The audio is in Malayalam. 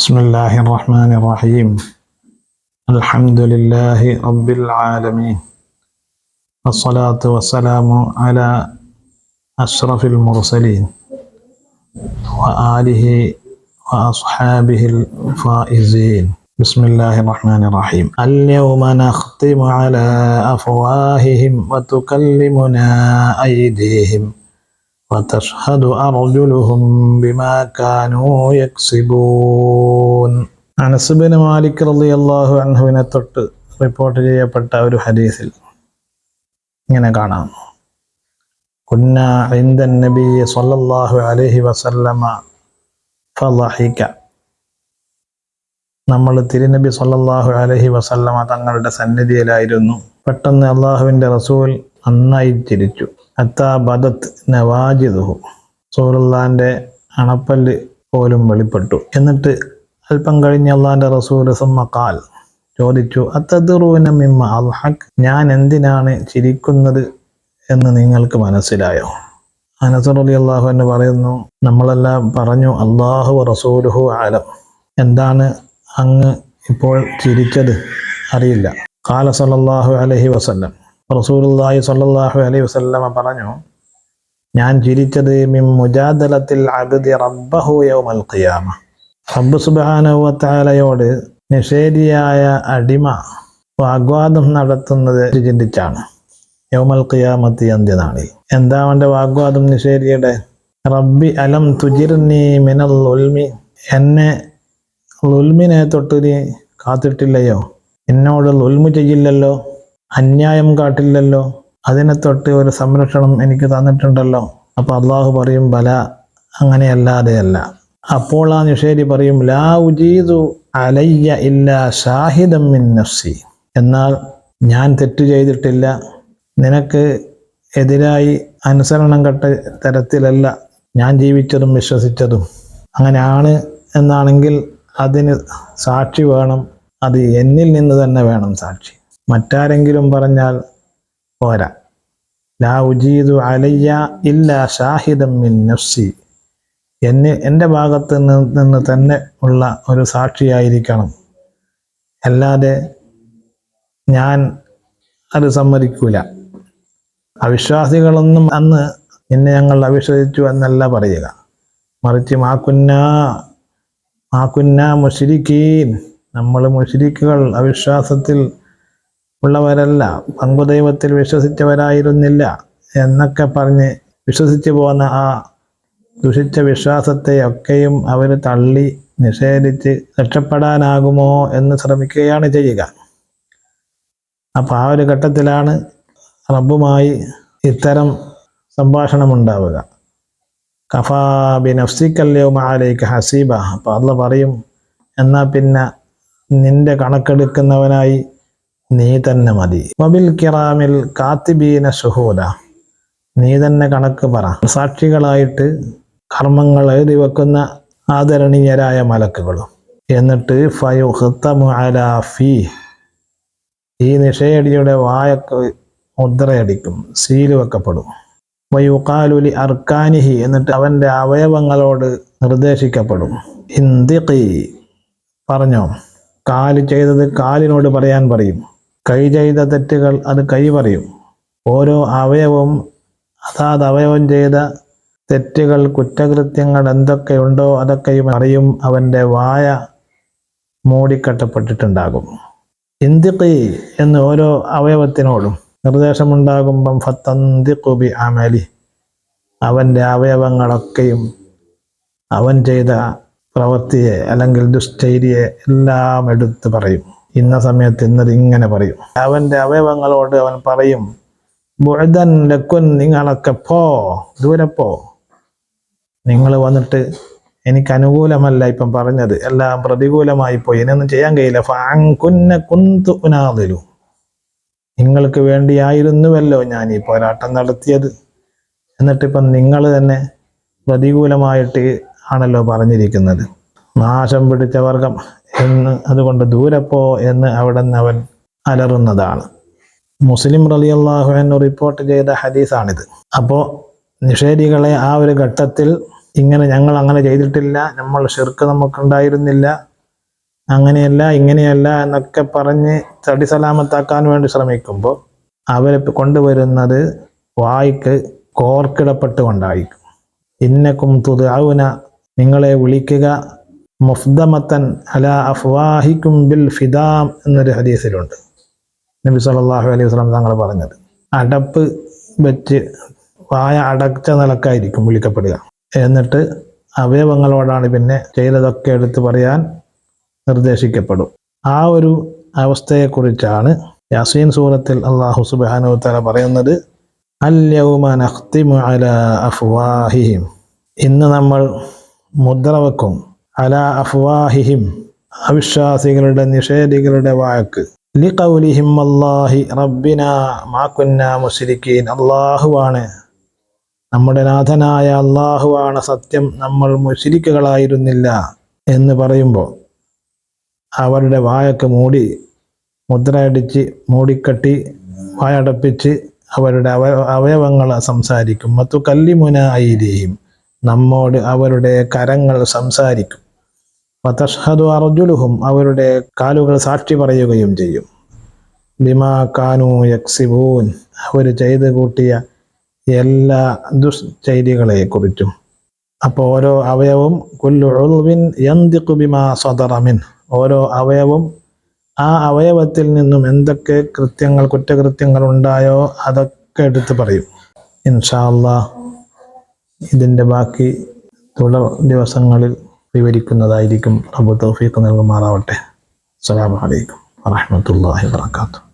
بسم الله الرحمن الرحيم الحمد لله رب العالمين والصلاة والسلام على أشرف المرسلين وآله وأصحابه الفائزين بسم الله الرحمن الرحيم اليوم نختم على أفواههم وتكلمنا أيديهم وتشهد أرجلهم بما كانوا يكسبون അനസ് ബിൻ മാലിക് റളിയല്ലാഹു അൻഹുവിനെ തൊട്ട് റിപ്പോർട്ട് ചെയ്യപ്പെട്ട ഒരു ഹദീസിൽ ഇങ്ങനെ കാണാം കുന്ന عند النبي صلى الله عليه وسلم فضحك നമ്മൾ തിരുനബി സല്ലല്ലാഹു അലൈഹി വസല്ലമ തങ്ങളുടെ സന്നിധിയിലായിരുന്നു പെട്ടെന്ന് അള്ളാഹുവിൻ്റെ റസൂൽ നന്നായി ചിരിച്ചു അത്താ ബദത്ത് നവാജിദുഹു. സൂറുല്ലാന്റെ അണപ്പല്ല് പോലും വെളിപ്പെട്ടു. എന്നിട്ട് അല്പം കഴിഞ്ഞ് അള്ളാന്റെ റസൂൽ സമ്മക്കാൽ ചോദിച്ചു അത്തദുറൂന മിമ്മ അൽഹഖ് ഞാൻ എന്തിനാണ് ചിരിക്കുന്നത് എന്ന് നിങ്ങൾക്ക് മനസ്സിലായോ? അനസറുലി അള്ളാഹു എന്ന് പറയുന്നു നമ്മളെല്ലാം പറഞ്ഞു അള്ളാഹു റസൂലുഹു ആലം എന്താണ് അങ്ങ് ഇപ്പോൾ ചിരിച്ചത്? അറിയില്ല. കാല സലല്ലാഹു അലഹി വസല്ലം. റസൂലുള്ളാഹി സ്വല്ലല്ലാഹു അലൈഹി വസല്ലമ പറഞ്ഞു ഞാൻ ചിരിച്ചത് മിം മുജാദലത്തിൽ അബ്ദി റബ്ബഹു യൗമൽ ഖിയാമ. റബ്ബ് സുബ്ഹാനഹു വതആലയോട് നിഷേധിയായ അടിമ വാഗ്വാദം നടത്തുന്നത് ചിന്തിച്ചാണ്. യൗമൽ ഖിയാമത്തി അന്ത്യനാളിൽ എന്താ അവന്റെ വാഗ്വാദം നിഷേധിയുടെ? റബ്ബി അലം തുജിർനി മിനൽ ഉൽമി. എന്നെ ലുൽമിനെ തൊട്ട് നീ കാത്തിട്ടില്ലയോ? എന്നോട് ലുൽമു ചെയ്യില്ലല്ലോ? അന്യായം കാട്ടില്ലല്ലോ. അതിനെ തൊട്ട് ഒരു സംരക്ഷണം എനിക്ക് തന്നിട്ടുണ്ടല്ലോ. അപ്പോൾ അള്ളാഹു പറയും ബല അങ്ങനെയല്ലാതെയല്ല അപ്പോൾ ആ നിഷേധി പറയും ലാ ഉജീതു അലയ്യ ഇല്ല ഷാഹിദം മിൻ നഫ്സി. എന്നാൽ ഞാൻ തെറ്റ് ചെയ്തിട്ടില്ല. നിനക്ക് എതിരായി അനുസരണം കെട്ട തരത്തിലല്ല ഞാൻ ജീവിച്ചതും വിശ്വസിച്ചതും. അങ്ങനെയാണ് എന്നാണെങ്കിൽ അതിന് സാക്ഷി വേണം. അത് എന്നിൽ നിന്ന് തന്നെ വേണം സാക്ഷി. മറ്റാരെങ്കിലും പറഞ്ഞാൽ പോരാ. ലാ ഉജീദു അലയ്യ ഇല്ല ഷാഹിദം മിൻ നഫ്സി. എന്നെ എന്റെ ഭാഗത്ത് നിന്ന് തന്നെ ഉള്ള ഒരു സാക്ഷിയായിരിക്കണം. അല്ലാതെ ഞാൻ അത് സമ്മതിക്കൂല. അവിശ്വാസികളൊന്നും അന്ന് എന്നെ ഞങ്ങൾ അവിശ്വസിച്ചു എന്നല്ല പറയുക. മറിച്ച് മാക്കുന്ന മാക്കുന്ന മുഷിരിക്കീൻ നമ്മൾ മുഷിരിക്കുകൾ അവിശ്വാസത്തിൽ ഉള്ളവരല്ല പങ്കുദൈവത്തിൽ വിശ്വസിച്ചവരായിരുന്നില്ല എന്നൊക്കെ പറഞ്ഞ് വിശ്വസിച്ചു പോകുന്ന ആ ദുഷിച്ച വിശ്വാസത്തെ ഒക്കെയും അവർ തള്ളി നിഷേധിച്ച് രക്ഷപ്പെടാനാകുമോ എന്ന് ശ്രമിക്കുകയാണ് ചെയ്യുക. അപ്പോൾ ആ ഒരു ഘട്ടത്തിലാണ് റബ്ബുമായി ഇത്തരം സംഭാഷണം ഉണ്ടാവുക കഫാ ബി നഫ്സിക്കല്ലയോ മാലേക്ക് ഹസീബ. അപ്പോൾ അള്ള പറയും എന്നാൽ പിന്നെ നിന്റെ കണക്കെടുക്കുന്നവനായി നീ തന്നെ മതി. മബിൽ കിറാമിൽ കാത്തിബീന ഷുഹൂദ. നീ തന്നെ കണക്ക് പറ. സാക്ഷികളായിട്ട് കർമ്മങ്ങൾ എഴുതി വെക്കുന്ന ആദരണീയരായ മലക്കുകളും. എന്നിട്ട് ഫീ. ഈ നിഷേടിയുടെ വായക്ക് മുദ്രയടിക്കും. സീൽ വെക്കപ്പെടും. വയുക്കാലുലി അർക്കാനിഹി എന്നിട്ട് അവന്റെ അവയവങ്ങളോട് നിർദ്ദേശിക്കപ്പെടും. ഹിന്ദിഖി പറഞ്ഞോ. കാൽ ചെയ്തത് കാലിനോട് പറയാൻ പറയും. കൈ ചെയ്ത തെറ്റുകൾ അത് കൈ പറയും. ഓരോ അവയവവും അതാത് അവയവം ചെയ്ത തെറ്റുകൾ കുറ്റകൃത്യങ്ങൾ എന്തൊക്കെയുണ്ടോ അതൊക്കെയും അറിയും. അവന്റെ വായ മൂടിക്കട്ടപ്പെട്ടിട്ടുണ്ടാകും. ഇന്തിഖി എന്ന് ഓരോ അവയവത്തിനോടും നിർദ്ദേശമുണ്ടാകുമ്പം ഫത്തന്തിക്കുബി അമലി. അവന്റെ അവയവങ്ങളൊക്കെയും അവൻ ചെയ്ത പ്രവൃത്തിയെ അല്ലെങ്കിൽ ദുശ്ചൈരിയെ എല്ലാം എടുത്തു പറയും. ഇന്ന സമയത്ത് ഇന്നത് ഇങ്ങനെ പറയും. അവന്റെ അവയവങ്ങളോട് അവൻ പറയും ബുഴതൻ ലക്കുൻ നിങ്ങളൊക്കെ പോ ദൂരെ പോ. നിങ്ങൾ വന്നിട്ട് എനിക്ക് അനുകൂലമല്ല ഇപ്പം പറഞ്ഞത്. എല്ലാം പ്രതികൂലമായി പോയി. ഇനിയൊന്നും ചെയ്യാൻ കഴിയില്ല. ഫാങ്കുന്ന കുന്തു ഉനാതിലു നിങ്ങൾക്ക് വേണ്ടിയായിരുന്നുവല്ലോ ഞാൻ ഈ പോരാട്ടം നടത്തിയത്. എന്നിട്ടിപ്പം നിങ്ങൾ തന്നെ പ്രതികൂലമായിട്ട് ആണല്ലോ പറഞ്ഞിരിക്കുന്നത്. നാശം പിടിച്ച വർഗം. എന്ന് അതുകൊണ്ട് ദൂരപ്പോ എന്ന് അവിടെ നിന്ന് അവൻ അലറുന്നതാണ്. മുസ്ലിം റലിയല്ലാഹു എന്ന് റിപ്പോർട്ട് ചെയ്ത ഹദീസാണിത്. അപ്പോൾ നിഷേധികളെ ആ ഒരു ഘട്ടത്തിൽ ഇങ്ങനെ ഞങ്ങൾ അങ്ങനെ ചെയ്തിട്ടില്ല നമ്മൾ ഷിർക്ക് നമുക്കുണ്ടായിരുന്നില്ല അങ്ങനെയല്ല ഇങ്ങനെയല്ല എന്നൊക്കെ പറഞ്ഞ് തടി സലാമത്താക്കാൻ വേണ്ടി ശ്രമിക്കുമ്പോൾ അവരെ കൊണ്ടുവരുന്നത് വായിക്ക് കോർക്കിടപ്പെട്ടുകൊണ്ടായിരിക്കും. ഇന്നക്കും തുതാവുന നിങ്ങളെ വിളിക്കുക മുഫ്ദമത്തൻ അല അഫ്വാഹിക്കും ബിൽ ഫിദാം എന്നൊരു ഹദീസിലുണ്ട്. നബി സല്ലല്ലാഹു അലൈഹി വസല്ലം തങ്ങൾ പറഞ്ഞത് അടപ്പ് വെച്ച് വായ അടച്ച നിലക്കായിരിക്കും വിളിക്കപ്പെടുക. എന്നിട്ട് അവയവങ്ങളോടാണ് പിന്നെ ചെയ്തതൊക്കെ എടുത്ത് പറയാൻ നിർദ്ദേശിക്കപ്പെടും. ആ ഒരു അവസ്ഥയെക്കുറിച്ചാണ് യാസീൻ സൂറത്തിൽ അള്ളാഹു സുബാനു തല പറയുന്നത് അല്യൗമ അഫ്വാഹിഹിം. ഇന്ന് നമ്മൾ മുദ്ര വെക്കും. അലാ അഫ്വാഹിഹിം അവിശ്വാസികളുടെ നിഷേധികളുടെ വാക്ക്. ലിഖൗലിഹിം അല്ലാഹി റബ്ബിന മാ കുന്നാ മുശ്രിക്കീൻ അള്ളാഹുവാണ് നമ്മുടെ നാഥനായ അള്ളാഹുവാണ് സത്യം നമ്മൾ മുസ്ലിക്കുകളായിരുന്നില്ല എന്ന് പറയുമ്പോൾ അവരുടെ വായക്ക് മൂടി മുദ്രയടിച്ച് മൂടിക്കട്ടി വായടപ്പിച്ച് അവരുടെ അവ അവയവങ്ങൾ സംസാരിക്കും. മത്തു കല്ലിമുന ഐതിയും നമ്മോട് അവരുടെ കരങ്ങൾ സംസാരിക്കും. വതഷ്ഹദു അർജുലുഹും അവരുടെ കാലുകൾ സാക്ഷി പറയുകയും ചെയ്യും. ബിമാ കാനു യക്സിബൂൻ അവർ ചെയ്ത് കൂട്ടിയ എല്ലാ ദുഷ്ചെയ്തികളെ കുറിച്ചും അപ്പോൾ ഓരോ അവയവും കുല്ലു ഉളുവിൻ യന്തിഖു ബിമാ സദറമിൻ ഓരോ അവയവും ആ അവയവത്തിൽ നിന്നും എന്തൊക്കെ കൃത്യങ്ങൾ കുറ്റകൃത്യങ്ങൾ ഉണ്ടായോ അതൊക്കെ എടുത്ത് പറയും. ഇൻഷാ അല്ലാ ഇതിന്റെ ബാക്കി തുടർ ദിവസങ്ങളിൽ വിവരിക്കുന്നതായിരിക്കും. റബ്ബ് തൗഫീഖ് നൽകുമാറാവട്ടെ. അസ്സലാമു അലൈക്കും വറഹ്മത്തുള്ളാഹി വബറകാതുഹു.